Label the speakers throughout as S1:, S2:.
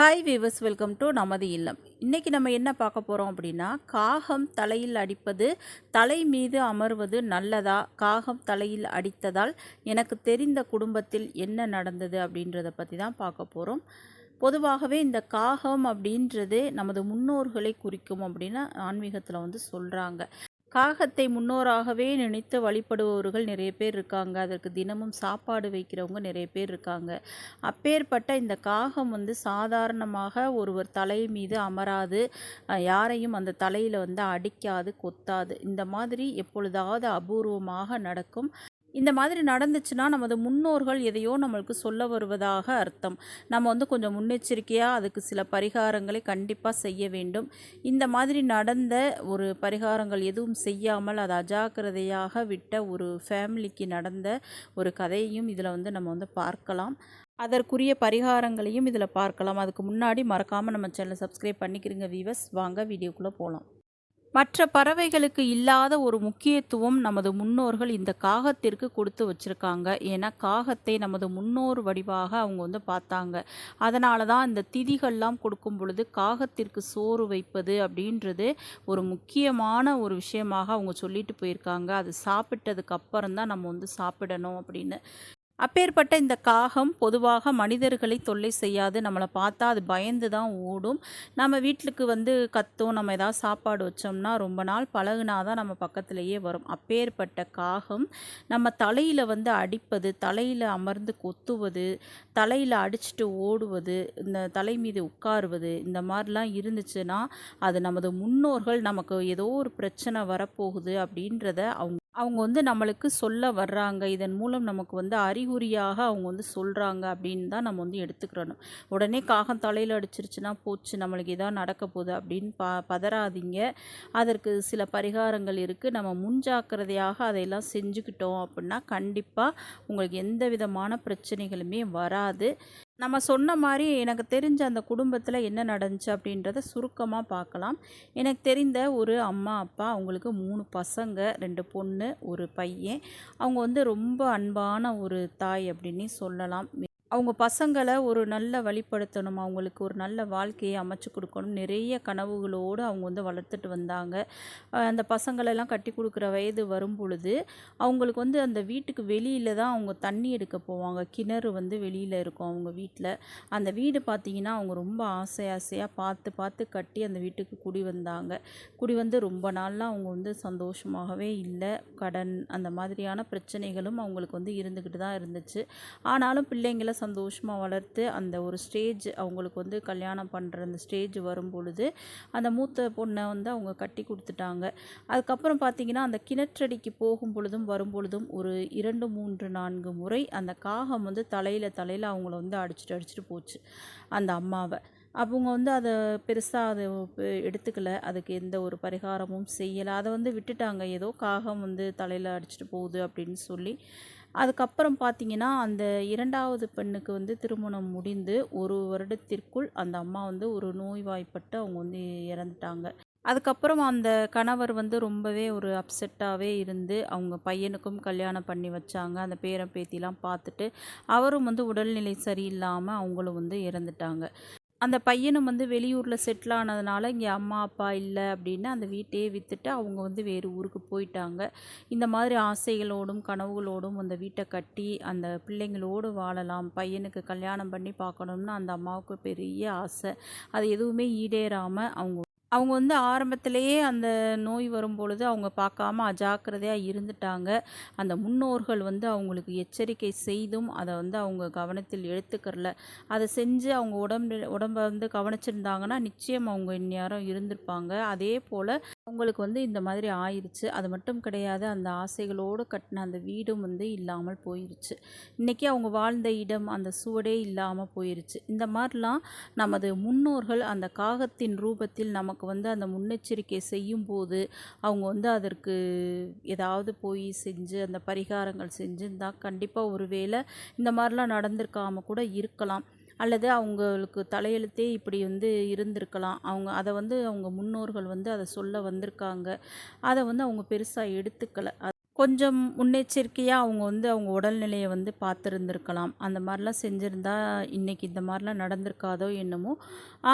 S1: Hi viewers welcome to நமது இல்லம். இன்றைக்கி நம்ம என்ன பார்க்க போகிறோம் அப்படின்னா காகம் தலையில் அடிப்பது தலை மீது அமர்வது நல்லதா? காகம் தலையில் அடித்ததால் எனக்கு தெரிந்த குடும்பத்தில் என்ன நடந்தது அப்படின்றத பற்றி தான் பார்க்க போகிறோம் பொதுவாகவே இந்த காகம் அப்படின்றது நமது முன்னோர்களை குறிக்கும் அப்படின்னு ஆன்மீகத்தில் வந்து சொல்கிறாங்க காகத்தை முன்னோராகவே நினைத்து வழிபடுபவர்கள் நிறைய பேர் இருக்காங்க. அதற்கு தினமும் சாப்பாடு வைக்கிறவங்க நிறைய பேர் இருக்காங்க. அப்பேற்பட்ட இந்த காகம் வந்து சாதாரணமாக ஒருவர் தலை மீது அமராது. யாரையும் அந்த தலையில் வந்து அடிக்காது கொத்தாது. இந்த மாதிரி எப்பொழுதாவது அபூர்வமாக நடக்கும். இந்த மாதிரி நடந்துச்சுன்னா நமது முன்னோர்கள் எதையோ நம்மளுக்கு சொல்ல வருவதாக அர்த்தம். நம்ம வந்து கொஞ்சம் முன்னெச்சரிக்கையாக அதுக்கு சில பரிகாரங்களை கண்டிப்பாக செய்ய வேண்டும். இந்த மாதிரி நடந்த ஒரு பரிகாரங்கள் எதுவும் செய்யாமல் அது அஜாக்கிரதையாக விட்ட ஒரு ஃபேமிலிக்கு நடந்த ஒரு கதையையும் இதில் வந்து நம்ம வந்து பார்க்கலாம். அதற்குரிய பரிகாரங்களையும் இதில் பார்க்கலாம். அதுக்கு முன்னாடி மறக்காமல் நம்ம சேனலை சப்ஸ்கிரைப் பண்ணிக்கிறீங்க வீவர்ஸ் வாங்க வீடியோக்குள்ளே போகலாம் மற்ற பறவைகளுக்கு இல்லாத ஒரு முக்கியத்துவம் நமது முன்னோர்கள் இந்த காகத்திற்கு கொடுத்து வச்சுருக்காங்க. ஏன்னா காகத்தை நமது முன்னோர் வடிவாக அவங்க வந்து பார்த்தாங்க. அதனால தான் இந்த திதிகள்லாம் கொடுக்கும் பொழுது காகத்திற்கு சோறு வைப்பது அப்படின்றது ஒரு முக்கியமான ஒரு விஷயமாக அவங்க சொல்லிட்டு போயிருக்காங்க. அது சாப்பிட்டதுக்கு அப்புறம் தான் நம்ம வந்து சாப்பிடணும் அப்படின்னு. அப்பேற்பட்ட இந்த காகம் பொதுவாக மனிதர்களை தொல்லை செய்யாது. நம்மளை பார்த்தா அது பயந்து தான் ஓடும். நம்ம வீட்டுக்கு வந்து கத்தும் நம்ம ஏதாவது சாப்பாடு வச்சோம்னா ரொம்ப நாள் பழகுனா தான் நம்ம பக்கத்துலேயே வரும். அப்பேற்பட்ட காகம் நம்ம தலையில் வந்து அடிப்பது தலையில் அமர்ந்து கொத்துவது தலையில் அடிச்சுட்டு ஓடுவது இந்த தலை மீது உட்காருவது இந்த மாதிரிலாம் இருந்துச்சுன்னா அது நமது முன்னோர்கள் நமக்கு ஏதோ ஒரு பிரச்சனை வரப்போகுது அப்படின்றத அவங்க அவங்க வந்து நம்மளுக்கு சொல்ல வர்றாங்க. இதன் மூலம் நமக்கு வந்து அறிகுறியாக அவங்க வந்து சொல்கிறாங்க அப்படின்னு தான் நம்ம வந்து எடுத்துக்கிறணும். உடனே காகம் தலையில் அடிச்சிருச்சுன்னா போச்சு நம்மளுக்கு இதாக நடக்க போகுது அப்படின்னு ப பதறாதீங்க. அதற்கு சில பரிகாரங்கள் இருக்குது நம்ம முன்ஜாக்கிரதையாக அதையெல்லாம் செஞ்சுக்கிட்டோம் அப்படின்னா கண்டிப்பாக உங்களுக்கு எந்த விதமான பிரச்சனைகளுமே வராது. நம்ம சொன்ன மாதிரி எனக்கு தெரிஞ்ச அந்த குடும்பத்தில் என்ன நடந்துச்சு அப்படின்றத சுருக்கமாக பார்க்கலாம். எனக்கு தெரிந்த ஒரு அம்மா அப்பா அவங்களுக்கு மூணு பசங்க ரெண்டு பொண்ணு ஒரு பையன். அவங்க வந்து ரொம்ப அன்பான ஒரு தாய் அப்படின்னு சொல்லலாம். அவங்க பசங்களை ஒரு நல்ல வழிப்படுத்தணும். அவங்களுக்கு ஒரு நல்ல வாழ்க்கையை அமைச்சு கொடுக்கணும். நிறைய கனவுகளோடு அவங்க வந்து வளர்த்துட்டு வந்தாங்க. அந்த பசங்களெல்லாம் கட்டி கொடுக்குற வயது வரும் பொழுது அவங்களுக்கு வந்து அந்த வீட்டுக்கு வெளியில் தான் அவங்க தண்ணி எடுக்க போவாங்க. கிணறு வந்து வெளியில் இருக்கும் அவங்க வீட்டில் அந்த வீடு பார்த்திங்கன்னா அவங்க ரொம்ப ஆசை ஆசையாக பார்த்து பார்த்து கட்டி அந்த வீட்டுக்கு குடி வந்தாங்க. குடி வந்து ரொம்ப நாள்லாம் அவங்க வந்து சந்தோஷமாகவே இல்லை. கடன் அந்த மாதிரியான பிரச்சனைகளும் அவங்களுக்கு வந்து இருந்துக்கிட்டு தான் இருந்துச்சு. ஆனாலும் பிள்ளைங்களை சந்தோஷமாக வளர்த்து அந்த ஒரு ஸ்டேஜ் அவங்களுக்கு வந்து கல்யாணம் பண்ணுற அந்த ஸ்டேஜ் வரும் பொழுது அந்த மூத்த பொண்ணை வந்து அவங்க கட்டி கொடுத்துட்டாங்க. அதுக்கப்புறம் பார்த்திங்கன்னா அந்த கிணற்றடிக்கு போகும் பொழுதும் வரும் பொழுதும் ஒரு இரண்டு மூன்று நான்கு முறை அந்த காகம் வந்து தலையில் தலையில் அவங்கள வந்து அடிச்சுட்டு அடிச்சுட்டு போச்சு அந்த அம்மாவை. அவங்க வந்து அதை பெருசாக அதை எடுத்துக்கல. அதுக்கு எந்த ஒரு பரிகாரமும் செய்யலை. அதை வந்து விட்டுட்டாங்க. ஏதோ காகம் வந்து தலையில் அடிச்சிட்டு போகுது அப்படின்னு சொல்லி அதுக்கப்புறம் பார்த்தீங்கன்னா அந்த இரண்டாவது பெண்ணுக்கு வந்து திருமணம் முடிந்து ஒரு வருடத்திற்குள் அந்த அம்மா வந்து ஒரு நோய்வாய்ப்பட்டு அவங்க வந்து இறந்துட்டாங்க. அதுக்கப்புறம் அந்த கணவர் வந்து ரொம்பவே ஒரு அப்செட்டாகவே இருந்து அவங்க பையனுக்கும் கல்யாணம் பண்ணி வச்சாங்க. அந்த பேரன் பேத்திலாம் பார்த்துட்டு அவரும் வந்து உடல்நிலை சரியில்லாமல் அவங்களும் வந்து இறந்துட்டாங்க. அந்த பையனும் வந்து வெளியூரில் செட்டில் ஆனதுனால இங்கே அம்மா அப்பா இல்லை அப்படின்னு அந்த வீட்டையே விற்றுட்டு அவங்க வந்து வேறு ஊருக்கு போயிட்டாங்க. இந்த மாதிரி ஆசைகளோடும் கனவுகளோடும் அந்த வீட்டை கட்டி அந்த பிள்ளைங்களோடு வாழலாம் பையனுக்கு கல்யாணம் பண்ணி பார்க்கணும்னு அந்த அம்மாவுக்கு பெரிய ஆசை. அது எதுவுமே ஈடேறாமல் அவங்க அவங்க வந்து ஆரம்பத்திலேயே அந்த நோய் வரும் பொழுது அவங்க பார்க்காம அஜாக்கிரதையாக இருந்துட்டாங்க. அந்த முன்னோர்கள் வந்து அவங்களுக்கு எச்சரிக்கை செய்தும் அதை வந்து அவங்க கவனத்தில் எடுத்துக்கிறல. அதை செஞ்சு அவங்க உடம்பு உடம்பை வந்து கவனிச்சிருந்தாங்கன்னா நிச்சயம் அவங்க இந்நேரம் இருந்திருப்பாங்க. அதே போல் அவங்களுக்கு வந்து இந்த மாதிரி ஆயிடுச்சு அது மட்டும் கிடையாது அந்த ஆசைகளோடு கட்டின அந்த வீடும் வந்து இல்லாமல் போயிருச்சு. இன்றைக்கி அவங்க வாழ்ந்த இடம் அந்த சுவடே இல்லாமல் போயிருச்சு. இந்த மாதிரிலாம் நமது முன்னோர்கள் அந்த காகத்தின் ரூபத்தில் நமக்கு வந்து அந்த முன்னெச்சரிக்கை செய்யும் போது அவங்க வந்து அதற்கு ஏதாவது போய் செஞ்சு அந்த பரிகாரங்கள் செஞ்சுருந்தால் கண்டிப்பாக ஒரு வேளை இந்த மாதிரிலாம் நடந்திருக்காம கூட இருக்கலாம். அல்லது அவங்களுக்கு தலையெழுத்தே இப்படி வந்து இருந்திருக்கலாம். அவங்க அதை வந்து அவங்க முன்னோர்கள் வந்து அதை சொல்ல வந்திருக்காங்க. அதை வந்து அவங்க பெருசாக எடுத்துக்கலை. கொஞ்சம் முன்னெச்சரிக்கையாக அவங்க வந்து அவங்க உடல்நிலையை வந்து பார்த்துருந்துருக்கலாம். அந்த மாதிரிலாம் செஞ்சுருந்தா இன்றைக்கி இந்த மாதிரிலாம் நடந்திருக்காதோ என்னமோ.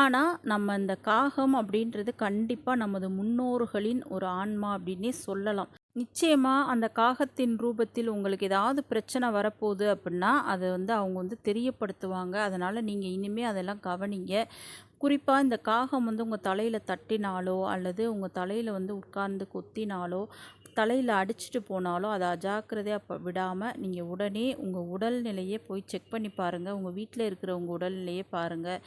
S1: ஆனால் நம்ம இந்த காகம் அப்படின்றது கண்டிப்பாக நமது முன்னோர்களின் ஒரு ஆன்மா அப்படின்னே சொல்லலாம். நிச்சயமாக அந்த காகத்தின் ரூபத்தில் உங்களுக்கு ஏதாவது பிரச்சனை வரப்போகுது அப்படின்னா அதை வந்து அவங்க வந்து தெரியப்படுத்துவாங்க. அதனால் நீங்கள் இனிமேல் அதெல்லாம் கவனிங்க. குறிப்பாக இந்த காகம் வந்து உங்கள் தலையில் தட்டினாலோ அல்லது உங்கள் தலையில் வந்து உட்கார்ந்து கொத்தினாலோ தலையில் அடிச்சிட்டு போனாலோ அதை அஜாக்கிரதையாக விடாமல் நீங்கள் உடனே உங்கள் உடல்நிலையை போய் செக் பண்ணி பாருங்கள் உங்கள் வீட்டில் இருக்கிறவங்க உடல்நிலையை பாருங்கள்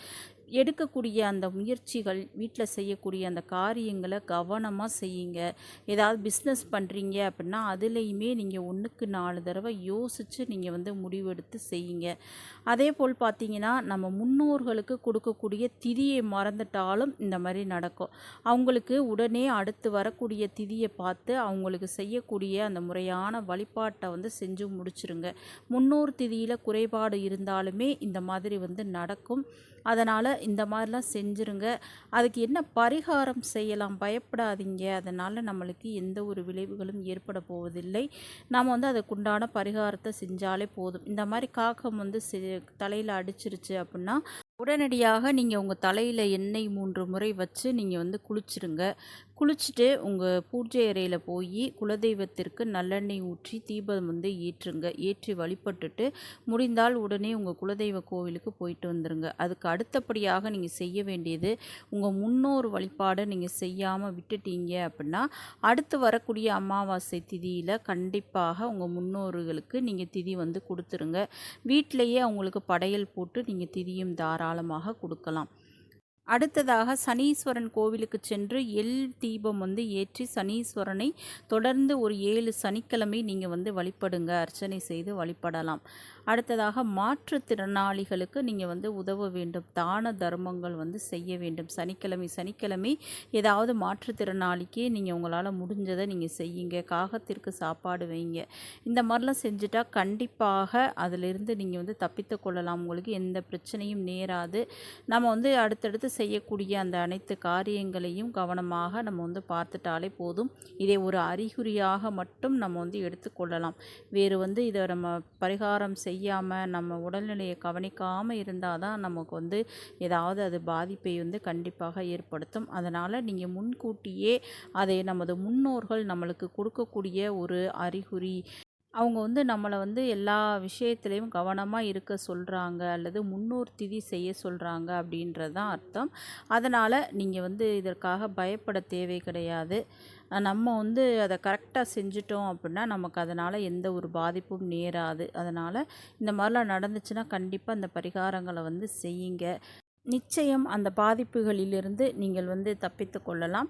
S1: எடுக்கக்கூடிய அந்த முயற்சிகள் வீட்டில் செய்யக்கூடிய அந்த காரியங்களை கவனமாக செய்யுங்க. ஏதாவது பிஸ்னஸ் பண்ணுறீங்க அப்படின்னா அதுலேயுமே நீங்கள் ஒன்றுக்கு நாலு தடவை யோசித்து நீங்கள் வந்து முடிவெடுத்து செய்யுங்க. அதே போல் பார்த்தீங்கன்னா நம்ம முன்னோர்களுக்கு கொடுக்கக்கூடிய திதியை மறந்துட்டாலும் இந்த மாதிரி நடக்கும். அவங்களுக்கு உடனே அடுத்து வரக்கூடிய திதியை பார்த்து அவங்களுக்கு செய்யக்கூடிய அந்த முறையான வழிபாட்டை வந்து செஞ்சு முடிச்சிருங்க. முன்னோர் திதியில் குறைபாடு இருந்தாலுமே இந்த மாதிரி வந்து நடக்கும். அதனால் இந்த மாதிரிலாம் செஞ்சுருங்க. அதுக்கு என்ன பரிகாரம் செய்யலாம்? பயப்படாதீங்க. அதனால் நம்மளுக்கு எந்த ஒரு விளைவுகளும் ஏற்பட போவதில்லை. நாம் வந்து அதுக்குண்டான பரிகாரத்தை செஞ்சாலே போதும். இந்த மாதிரி காக்கம் வந்து தலையில் அடிச்சிருச்சு அப்படின்னா உடனடியாக நீங்கள் உங்கள் தலையில் எண்ணெய் மூன்று முறை வச்சு நீங்கள் வந்து குளிச்சிருங்க. குளிச்சுட்டு உங்கள் பூஜை அறையில் போய் குலதெய்வத்திற்கு நல்லெண்ணெய் ஊற்றி தீபம் வந்து ஏற்றுங்க. ஏற்றி வழிபட்டுட்டு முடிந்தால் உடனே உங்கள் குலதெய்வ கோவிலுக்கு போயிட்டு வந்துடுங்க அதுக்கு அடுத்தபடியாக நீங்கள் செய்ய வேண்டியது உங்கள் முன்னோர் வழிபாடை நீங்கள் செய்யாமல் விட்டுட்டீங்க அப்படின்னா அடுத்து வரக்கூடிய அமாவாசை திதியில் கண்டிப்பாக உங்கள் முன்னோர்களுக்கு நீங்கள் திதி வந்து கொடுத்துருங்க. வீட்டிலையே அவங்களுக்கு படையல் போட்டு நீங்கள் திதியும் தாராளமாக கொடுக்கலாம். அடுத்ததாக சனீஸ்வரன் கோவிலுக்கு சென்று எல் தீபம் வந்து ஏற்றி சனீஸ்வரனை தொடர்ந்து ஒரு ஏழு சனிக்கிழமை நீங்கள் வந்து வழிபடுங்க அர்ச்சனை செய்து வழிபடலாம். அடுத்ததாக மாற்றுத்திறனாளிகளுக்கு நீங்கள் வந்து உதவ வேண்டும் தான தர்மங்கள் வந்து செய்ய வேண்டும். சனிக்கிழமை சனிக்கிழமை ஏதாவது மாற்றுத்திறனாளிக்கு நீங்கள் உங்களால் முடிஞ்சதை நீங்கள் செய்யுங்க. காகத்திற்கு சாப்பாடு வைங்க. இந்த மாதிரிலாம் செஞ்சுட்டா கண்டிப்பாக அதிலிருந்து நீங்கள் வந்து தப்பித்து கொள்ளலாம். உங்களுக்கு எந்த பிரச்சனையும் நேராது. நம்ம வந்து அடுத்தடுத்து செய்யக்கூடிய அந்த அனைத்து காரியங்களையும் கவனமாக நம்ம வந்து பார்த்துட்டாலே போதும். இதை ஒரு அறிகுறியாக மட்டும் நம்ம வந்து எடுத்துக்கொள்ளலாம் வேறு வந்து இதை நம்ம பரிகாரம் செய்யாமல் நம்ம உடல்நிலையை கவனிக்காமல் இருந்தால் தான் நமக்கு வந்து ஏதாவது அது பாதிப்பை வந்து கண்டிப்பாக ஏற்படுத்தும். அதனால் நீங்கள் முன்கூட்டியே அதை நமது முன்னோர்கள் நம்மளுக்கு கொடுக்கக்கூடிய ஒரு அறிகுறி அவங்க வந்து நம்மளை வந்து எல்லா விஷயத்துலேயும் கவனமாக இருக்க சொல்கிறாங்க அல்லது முன்னோர்த்திதி செய்ய சொல்கிறாங்க அப்படின்றது தான் அர்த்தம். அதனால் நீங்கள் வந்து இதற்காக பயப்பட தேவை கிடையாது. நம்ம வந்து அதை கரெக்டாக செஞ்சிட்டோம் அப்படின்னா நமக்கு அதனால் எந்த ஒரு பாதிப்பும் நேராது. அதனால் இந்த மாதிரிலாம் நடந்துச்சுன்னா கண்டிப்பாக இந்த பரிகாரங்களை வந்து செய்யுங்க. நிச்சயம் அந்த பாதிப்புகளிலிருந்து நீங்கள் வந்து தப்பித்து கொள்ளலாம்.